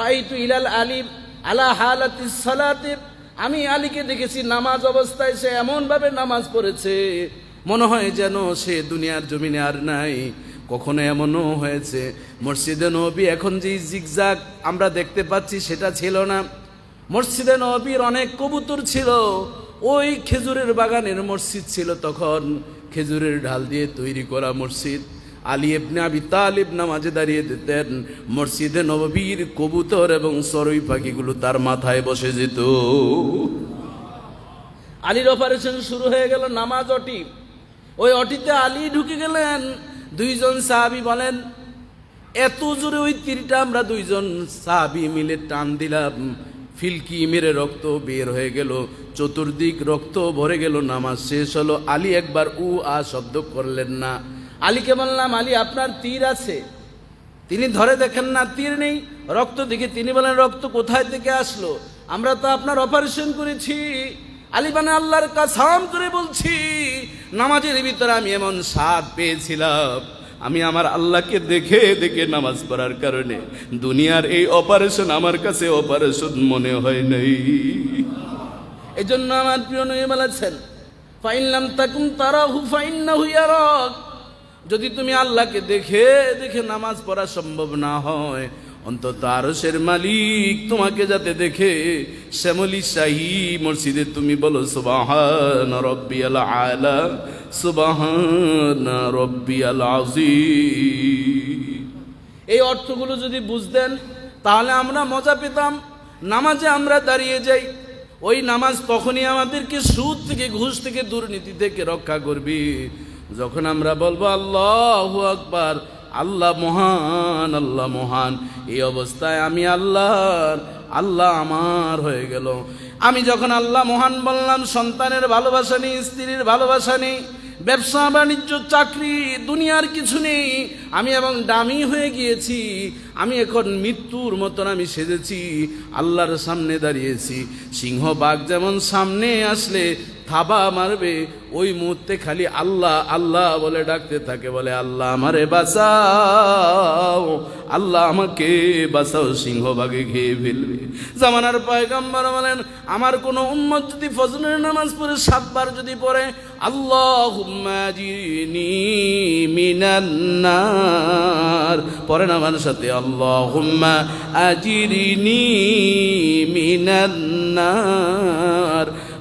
রাইতু ইলাল আলিম আলা হালাতি সালাতে। আমি আলীকে দেখেছি নামাজ অবস্থায় সে এমনভাবে নামাজ পড়েছে, মনে হয় যেন সে দুনিয়ার জমিনে আর নাই। কখনো এমনও হয়েছে, মসজিদে নবী এখন যে জিগজাগ আমরা দেখতে পাচ্ছি সেটা ছিল না। মসজিদে নবীর অনেক কবুতর ছিল, ওই খেজুরের বাগানের মসজিদ ছিল তখন। খেজুরের ঢাল দিয়ে তৈরি করা মসজিদ। আলী ইবনে আবি তালিব নামাজে দাঁড়িয়ে দিতেন। মসজিদে নববীর কবুতর এবং সরই পাখিগুলো তার মাথায় বসে যেত। আলীর অপারেশন শুরু হয়ে গেল নামাজ অটি। ওই অটিতে আলী ঢুকে গেলেন। দুইজন সাহাবি বলেন, এত জোরে ওই তীরটা আমরা দুইজন সাহাবি মিলে টান দিলাম। ফিলকি মেরে রক্ত বের হয়ে গেল, চতুর্দিক রক্ত ভরে গেল, নামাজ শেষ হলো। আলী একবার উ আ শব্দ করলেন না। আলীকে বললাম, আলী, আপনার তীর আছে। তিনি ধরে দেখেন না, তীর নেই, রক্ত দেখে তিনি বলেন, রক্ত কোথায় থেকে আসলো? আমরা তো আপনার অপারেশন করেছি। আলিবানে আল্লাহর কাসাম করে বলছি, নামাজের ভিতরে আমি এমন স্বাদ পেয়েছিলাম। আমি আমার আল্লাহকে দেখে দেখে নামাজ পড়ার কারণে দুনিয়ার এই অপারেশন আমার কাছে অপারেশন মনে হয় নাই। এই জন্য আমার প্রিয় নবী বলেছেন ফাইনলাম তাকুম তারা হু ফাইন না হুইয়ারক যদি তুমি আল্লাহকে দেখে দেখে নামাজ পড়া সম্ভব না হয়, অন্তত আরসের মালিক তোমাকে যাতে দেখে। শ্যামলি শাহী মসজিদে তুমি বলো, সুবাহান রব্বি আল আলা সুবাহান রব্বি আল এই অর্থগুলো যদি বুঝতেন তাহলে আমরা মজা পেতাম। নামাজে আমরা দাঁড়িয়ে যাই। ওই নামাজ তখনই আমাদেরকে সুদ থেকে, ঘুষ থেকে, দুর্নীতি থেকে রক্ষা করবি। যখন আমরা বলব আল্লাহ আকবার, আল্লাহ মহান আল্লাহ মহান, এই অবস্থায় আমি আল্লাহর, আল্লাহ আমার হয়ে গেল। আমি যখন আল্লাহ মহান বললাম, সন্তানের ভালোবাসা নেই, স্ত্রীর ভালোবাসা নেই, ব্যবসা, বাণিজ্য, চাকরি, দুনিয়ার কিছু নেই, আমি এবং দামি হয়ে গিয়েছি, আমি এখন মৃত্যুর মতন আমি সেজেছি, আল্লাহর সামনে দাঁড়িয়েছি। সিংহ বাঘ যেমন সামনে আসলে থাবা মারবে, ওই মুহূর্তে খালি আল্লাহ আল্লাহ বলে ডাকতে থাকে, বলে, আল্লাহ আমারে বাঁচাও, আল্লাহ আমাকে বাঁচাও সিংহবাগে খেয়ে ফেলবে। জামানার পয়গম্বর বলেন, আমার কোনো উম্মত যদি ফজরের নামাজ পড়ে, সাতবার যদি পড়ে আল্লাহ মিনান্নার পরে আমার সাথে আল্লাহ হুম্মা আজিরিনি মিনান্নার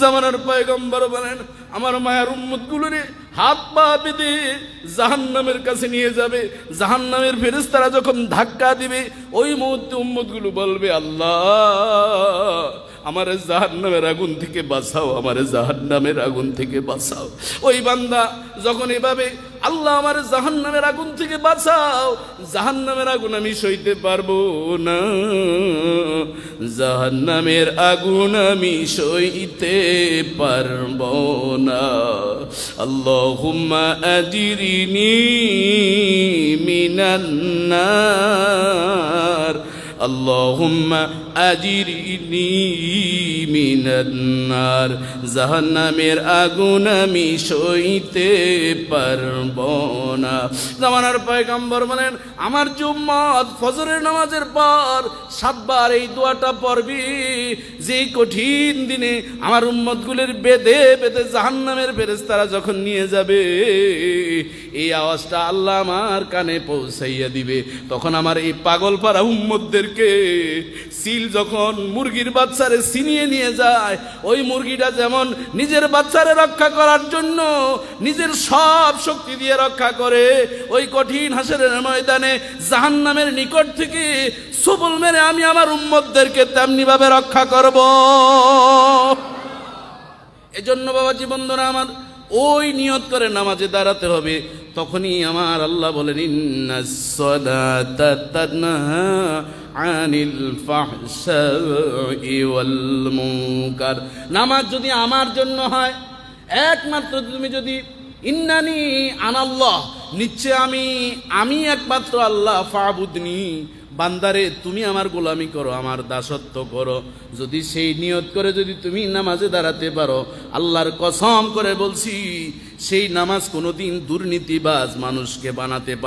জামানার পায়গম্বর বলেন, আমার মায়ের উম্মতগুলোরে হাত পা বেঁধে জাহান্নামের কাছে নিয়ে যাবে। জাহান্নামের ফেরেস্তারা যখন ধাক্কা দিবে, ওই মুহূর্তে উম্মতগুলো বলবে, আল্লাহ আমার জাহান্নামের আগুন থেকে বাঁচাও, আমার জাহান্নামের আগুন থেকে বাঁচাও। ওই বান্দা যখন এভাবে আল্লাহ আমার জাহান্নামের আগুন থেকে বাঁচাও, জাহান্নামের আগুন আমি সইতে পারব না। জাহান্নামের আগুন আমি সইতে পারব না। আল্লাহ আজিরিনি মিনান্নার আল্লাহুম্মা আজিরিনি মিনান্নার জাহান্নামের আগুন আমি সইতে পারব না। জামানার পয়গম্বর বলেন, আমার জুম্মত ফজরের নামাজের পর সাতবার এই দোয়াটা পড়বি। যে কঠিন দিনে আমার উম্মতগুলির বেদে বেদে জাহান্নামের ফেরেস্তারা যখন নিয়ে যাবে, এই আওয়াজটা আল্লাহ আমার কানে পৌঁছাইয়া দিবে। তখন আমার এই পাগল পাড়া উম্মতদেরকে সিল যখন মুরগির বাচ্চারে ছিনিয়ে নিয়ে যায়। ওই মুরগিটা যেমন নিজের বাচ্চারে রক্ষা করার জন্য নিজের সব শক্তি দিয়ে রক্ষা করে, ওই কঠিন হাসের ময়দানে জাহান্নামের নিকট থেকে সবল মেরে আমি আমার উম্মতদেরকে তেমনি ভাবে রক্ষা করব। এজন্য বাবাজি বন্ধুরা আমার ওই নিয়ত করে নামাজে দাঁড়াতে হবে। তখনই আমার আল্লাহ বলেন, ইন্নাস আনিল ফাহশাই নামাজ যদি আমার জন্য হয়, একমাত্র তুমি যদি ইন্নানি আনাল্লাহ নিচ্ছে আমি আমি একমাত্র আল্লাহ, ফাবুদনি। বান্দারে, তুমি আমার গোলামি করো, আমার দাসত্ব করো। যদি সেই নিয়ত করে যদি তুমি নামাজে দাঁড়াতে পারো, আল্লাহর কসম করে বলছি, সেই নামাজ কোনোদিন দুর্নীতিবাজ মানুষকে বানাতে পারে